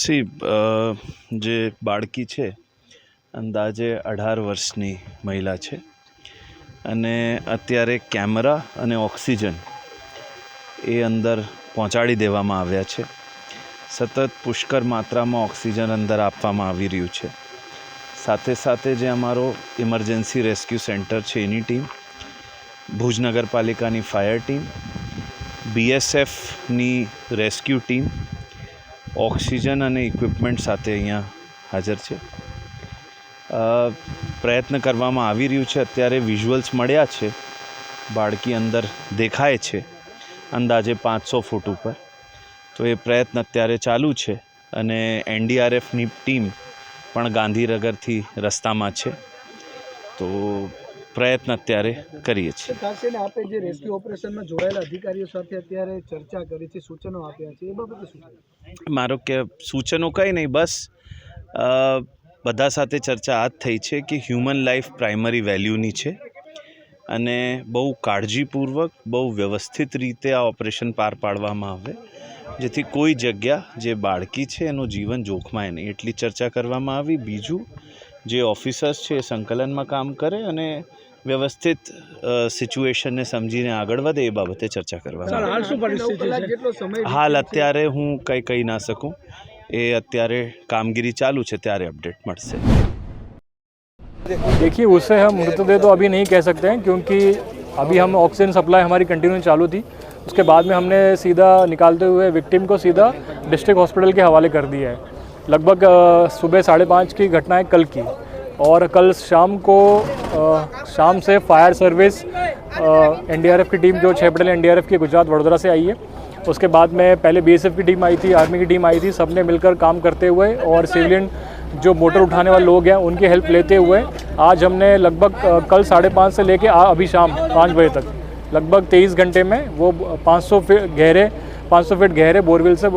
C જે બાળકી છે, અંદાજે અઢાર વર્ષની મહિલા છે. અને અત્યારે કેમેરા અને ઓક્સિજન એ અંદર પહોંચાડી દેવામાં આવ્યા છે. સતત પુષ્કળ માત્રામાં ઓક્સિજન અંદર આપવામાં આવી રહ્યું છે. સાથે સાથે જે અમારો ઇમરજન્સી રેસ્ક્યુ સેન્ટર છે એની ટીમ, ભુજ નગરપાલિકાની ફાયર ટીમ બીએસએફની રેસ્ક્યુ ટીમ ઓક્સિજન અને ઇક્વિપમેન્ટ સાથે અહીંયા હાજર છે. પ્રયત્ન કરવામાં આવી રહ્યું છે. અત્યારે વિઝ્યુઅલ્સ મળ્યા છે. બાળકી અંદર દેખાય છે. અંદાજે પાંચસો ફૂટ ઉપર. તો એ પ્રયત્ન અત્યારે ચાલુ છે અને એનડીઆરએફની ટીમ પણ ગાંધીનગરથી રસ્તામાં છે. તો પ્રયત્ન અત્યારે કરીએ છીએ. ખાસ જે રેસ્ક્યુ ઓપરેશનમાં જોડાયેલા અધિકારીઓ સાથે અત્યારે ચર્ચા કરી છે, સૂચનો આપ્યા છે, એ બાબતે શું? મારો કે સૂચનો કંઈ નહીં, બસ બધા સાથે ચર્ચા આ જ થઈ છે કે હ્યુમન લાઈફ પ્રાઇમરી વેલ્યુની છે અને બહુ કાળજીપૂર્વક, બહુ વ્યવસ્થિત રીતે આ ઓપરેશન પાર પાડવામાં આવે, જેથી કોઈ જગ્યા જે બાળકી છે એનું જીવન જોખમાય નહીં. એટલી ચર્ચા કરવામાં આવી. બીજું, જે ઓફિસર્સ છે એ સંકલનમાં કામ કરે અને વ્યવસ્થિત સિચ્યુએશનને સમજીને આગળ વધે એ બાબતે ચર્ચા કરવામાં આવી હાલ શું પરિસ્થિતિ છે કલાક જેટલો સમય હાલ અત્યારે હું કંઈ કહી ના શકું એ અત્યારે કામગીરી ચાલુ છે ત્યારે અપડેટ મળશે देखिए उससे हम मृतदेह तो अभी नहीं कह सकते हैं क्योंकि अभी हम ऑक्सीजन सप्लाई हमारी कंटिन्यू चालू थी उसके बाद में हमने सीधा निकालते हुए विक्टिम को सीधा डिस्ट्रिक्ट हॉस्पिटल के हवाले कर दिया है लगभग अ, सुबह साढ़े पाँच की घटना है कल की और कल शाम को अ, शाम से फायर सर्विस एनडीआरएफ की टीम जो छः पटेल एनडीआरएफ की गुजरात वडोदरा से आई है उसके बाद में पहले बीएसएफ की टीम आई थी आर्मी की टीम आई थी सबने मिलकर काम करते हुए और सिविलियन जो मोटर उठाने वाले लोग हैं उनकी हेल्प लेते हुए आज हमने लगभग कल साढ़े पाँच से लेके आ- अभी शाम पाँच बजे तक लगभग तेईस घंटे में वो 500 फीट गहरे 500 फीट गहरे बोरवेल से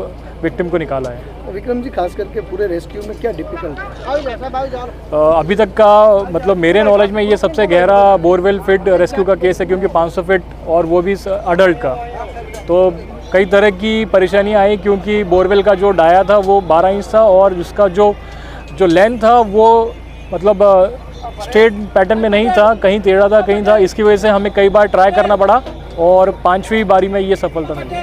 विक्टिम को निकाला है। विक्रम जी खास करके पूरे रेस्क्यू में क्या डिफ़िकल्ट है? अभी तक का मतलब मेरे नॉलेज में ये सबसे गहरा बोरवेल फिट रेस्क्यू का केस है क्योंकि 500 फिट और वो भी अडल्ट का। तो कई तरह की परेशानियाँ आई क्योंकि बोरवेल का जो डाया था वो 12 इंच था और उसका जो जो लेंथ था वो मतलब स्ट्रेट पैटर्न में नहीं था कहीं टेढ़ा था कहीं था। इसकी वजह से हमें कई बार ट्राई करना पड़ा और पाँचवीं बारी में ये सफलता मिली।